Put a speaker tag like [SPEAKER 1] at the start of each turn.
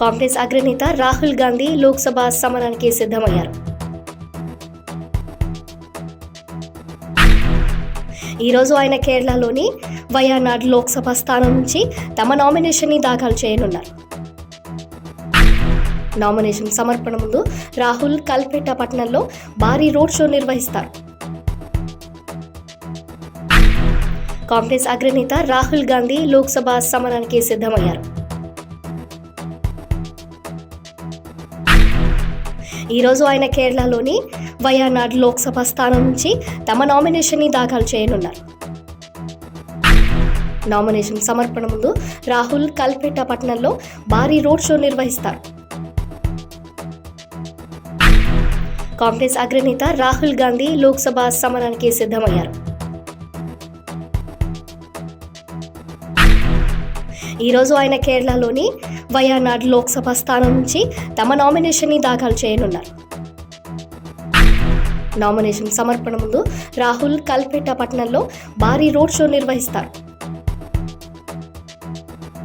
[SPEAKER 1] కాంగ్రెస్ అగ్రనేత రాహుల్ గాంధీ లోక్సభ సమరానికి సిద్ధమయ్యారు. ఈరోజు ఆయన కేరళలోని వయానాడ్ లోక్సభ స్థానం నుంచి తమ నామినేషన్ని దాఖలు చేయనున్నారు. నామినేషన్ సమర్పణ ముందు రాహుల్ కల్పేట పట్టణంలో భారీ రోడ్ షో నిర్వహిస్తారు. కాంగ్రెస్ అగ్రనేత రాహుల్ గాంధీ లోక్సభ సమరానికి సిద్ధమయ్యారు. ఈరోజు ఆయన కేరళలోని వయనాడ్ లోక్సభ స్థానం నుంచి తమ నామినేషన్ని దాఖలు చేయనున్నారు. నామినేషన్ సమర్పణ ముందు రాహుల్ కల్పేట పట్టణంలో భారీ రోడ్ షో నిర్వహిస్తారు. కాంగ్రెస్ అగ్రనేత రాహుల్ గాంధీ లోక్సభ సమరానికి సిద్ధమయ్యారు. ఈరోజు ఆయన కేరళలోని వయానాడ్ లోక్సభ స్థానం నుంచి తమ నామినేషన్ని దాఖలు చేయనున్నారు. నామినేషన్ సమర్పణ ముందు రాహుల్ కల్పేట పట్టణంలో భారీ రోడ్ షో నిర్వహిస్తారు.